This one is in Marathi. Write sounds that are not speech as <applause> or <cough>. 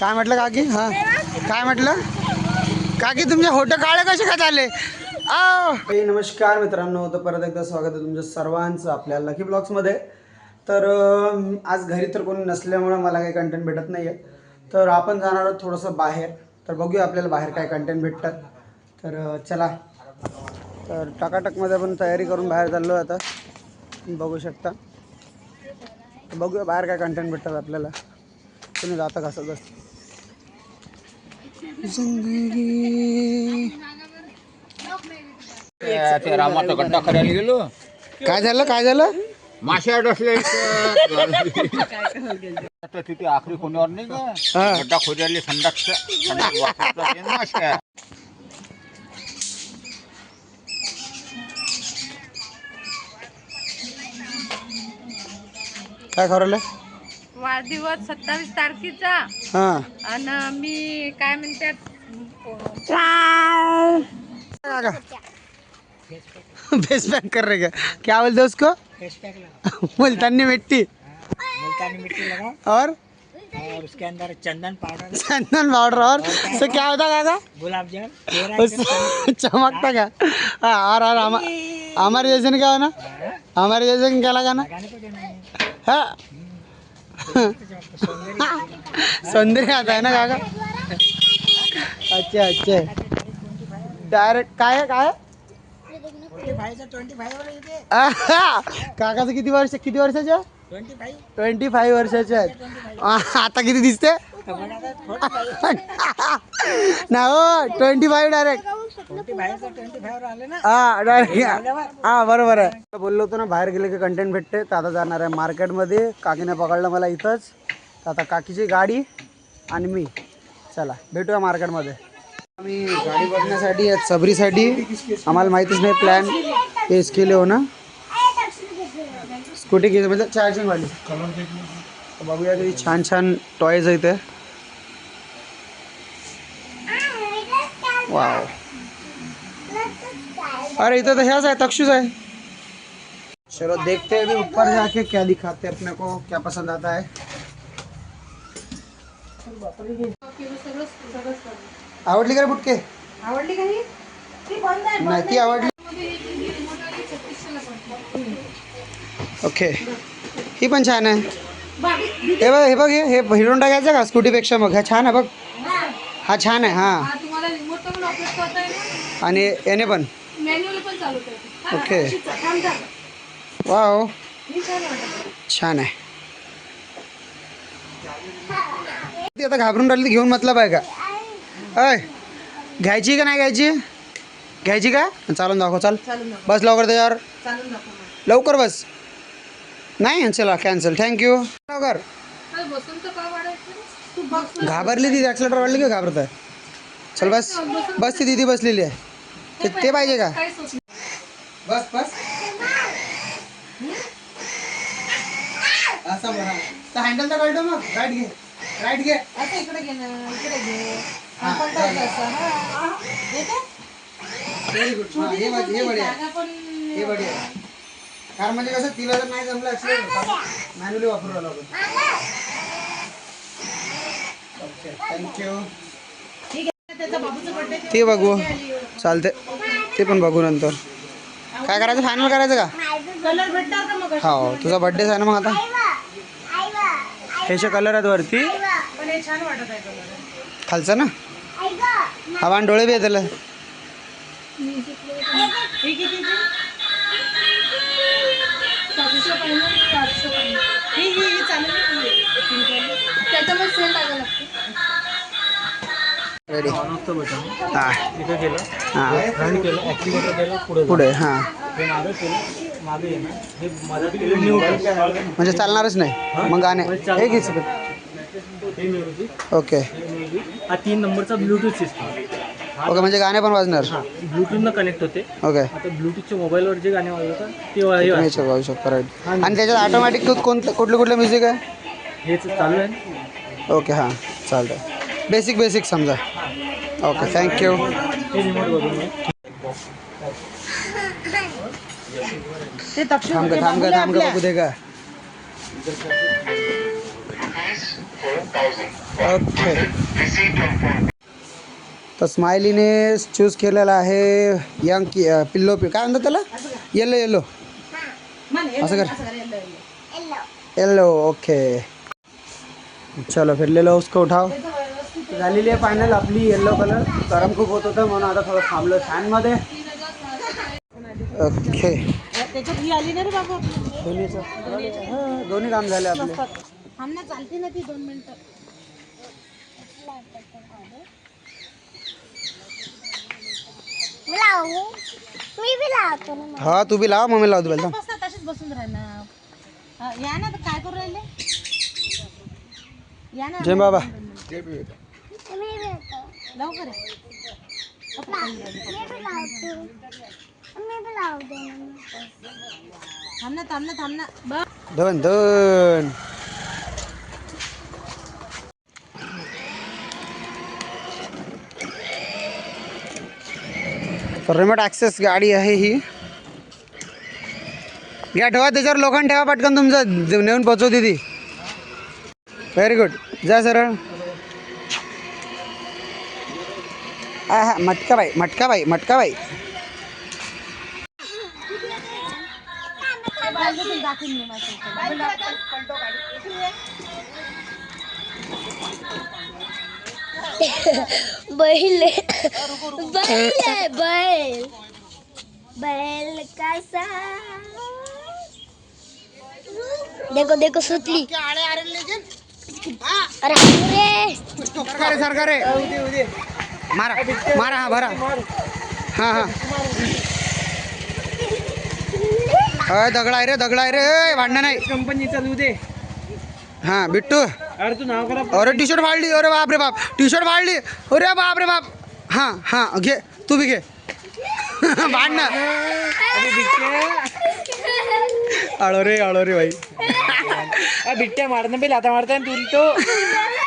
काय म्हटलं काकी? हा. काय म्हटलं? काकी तुमचे होटं काळे कसे काय झाले? आ. नमस्कार मित्रांनो. तर परत एकदा स्वागत आहे तुमच्या सर्वांचं आपल्या लकी ब्लॉग्समध्ये तर आज घरी तर कोणी नसल्यामुळं मला काही कंटेंट भेटत नाही आहे तर आपण जाणार आहोत थोडंसं बाहेर. तर बघूया आपल्याला बाहेर काय कंटेंट भेटतात तर चला. तर टकाटकमध्ये पण तयारी करून बाहेर चाललो आता. बघू शकता. बघूया बाहेर काय कंटेंट भेटतात आपल्याला. तुम्ही जाता जिंदगी ते रामाचा गड्डा करायला गेलो. काय झालं? काय झालं? माश्या डसले आता तिथे आखरी कोणावर नाही का. गड्डा खोदायला संडास संडास काय खरवलं वाढदिवस सत्तावीस तारखेचा. हां. आणि मी काय म्हणतात फेस पैक कर रहे क्या क्या बोलते उसको? मुल्तानी मिट्टी. मुल्तानी मिट्टी लगा और? और उसके अंदर चंदन पाउडर चंदन पाउडर और? तो क्या होता काका गुलाब जल चमकता क्या? हाँ, और और हमा- हमारे जैसे क्या होना? हमारे जैसे क्या लगाना? है. सौंदर्य आता है ना काका? अच्छा अच्छा. डायरेक्ट काय आहे, काय आहे? आहा! काकाचं किती वर्ष किती वर्षाचे? ट्वेंटी फाईव्ह वर्षाचे आहेत आता किती दिसते <laughs> ना हो ट्वेंटी फाईव्ह डायरेक्ट हा बरोबर आहे. बोललो होतो ना बाहेर गेले की कंटेंट भेटते तर आता जाणार आहे मार्केटमध्ये. काकीने पकडलं मला इथंच. तर आता काकीची गाडी आणि मी. चला भेटूया मार्केटमध्ये. आम्ही गाडी बघण्यासाठी सबरीसाठी. आम्हाला माहितीच नाही प्लॅन इसके लिए हो ना? स्कूटी घे म्हणजे चार्जिंग वाली. तर बघूया किती छान छान टॉयज इथे वाव अरे इधर तो ह्याच है तक्षुस है। चलो देखते हैं अभी ऊपर जाके क्या दिखाते हैं अपने को क्या पसंद आता है। आवडली का बुटके? आवडली काही ती बंद आहे नाही ती आवडली. ओके ही पण छान आहे. हे बघ हे बघ हे हे हिरून टाकायचं का? स्कूटीपेक्षा मग. हा छान आहे बघ. हा. छान आहे हा. ऑपरेट करता. आणि याने पण मॅन्युअल ओके वाव छान आहे ती आता घाबरून राहिली घेऊन मतलब आहे का? अय घ्यायची का नाही घ्यायची? घ्यायची का? चालून दाखव चाल. बस लवकर त्याच्यावर. लवकर बस. नाही चला कॅन्सल थँक्यू लवकर. घाबरली ती ॲक्सिलेटर वाढली का घाबरत आहे चल बस. बस ती दिदी बसलेली आहे. ते ते पाहिजे का? बस बस. असं बरं तर हँडल तर कळतो मग. राईट घे. राईट घे. आता इकडे घे ना. इकडे घे? व्हेरी गुड हां हे. बढिया बढिया कारण म्हणजे कसं तिला जर नाही जमलं मॅन्युअली वापरू आपण. ओके थँक्यू ते बघू. चालते ते पण बघू नंतर. काय करायचं? फायनल करायचं का? हो तुझा बड्डेच आहे ना मग आता? ह्याचे कलर आहेत वरती. खालचा ना? हवा आणि डोळे बी आहे त्याला. ही कितीची रेडी हां पुढे हां. म्हणजे चालणारच नाही. मग गाणे. हे घे ओके तीन नंबरचा ब्लूटूथ सिस्टम ओके म्हणजे गाणे पण वाजणार. ब्लूटूथनं कनेक्ट होते. ओके आता ब्लूटूथच्या मोबाईलवर जे गाणे वाजवतात ते. वाजू शकता राईट आणि त्याच्यात ऑटोमॅटिक कोणतं कुठलं कुठलं म्युझिक आहे? हेच चालू आहे. ओके हां. चालतं बेसिक बेसिक समजा ओके थँक्यू हे रिमोट बघून घे. ते तक्षण थांब ग थांब ग थांब ग बघू दे का ओके तर स्माइलीने चूज केलेला आहे यंग की अं, पिल्लो पि काय म्हणतात त्याला? येलो येलो असं कर. येलो ओके चलो फिर ले लो उसको उठाओ. झालेली आहे फायनल आपली येल्लो कलर गरम खूप होत होतं म्हणून आता थोडं थांबलो फॅनमध्ये ओके त्याच्यात ही आली ना रे बाबा. दोन्हीचं हाँ, दोन्ही काम झाले आपले. थांब ना चालते ना ती दोन मिनिटं. मी लावू? मी बी लावतो ना हा तू बी लाव मम्मी लावतो बेल बस ना तशीच बसून राहणार हा, या ना तर काय करू राहिले? या ना जय बाबा. लवकर. थांब ना थांब ना थांब ना. दोन दोन रिमोट ॲक्सेस गाडी आहे ही. घ्या ठेवा त्याच्यावर लोखंड ठेवा पटकन तुमचं. नेऊन पोचवते ती व्हेरी गुड जा सरळ. हा हा मटका बाई मटका बाई मटका बाई दाखवून मी माझ्या बैल बैल आहे, बैल. बैल कैसा? देखो देखो सुतली. अरे सरकारे सरकारे. मारा मारा हा भरा. हां हां. अय दगडा आहे रे दगडा आहे रे भांडणं नाही. कंपनी चालू दे. हां बिट्टू. अरे तू नाव करा. अरे टी शर्ट फाडली. अरे बाप रे बाप. टी शर्ट फाडली. अरे बाप रे बाप. हां हां घे. तू बी घे. <laughs> भांडणं. आळो रे आळो रे भाई. बिट्ट्या मारणं पहिले. आता मारताय तू तो <laughs>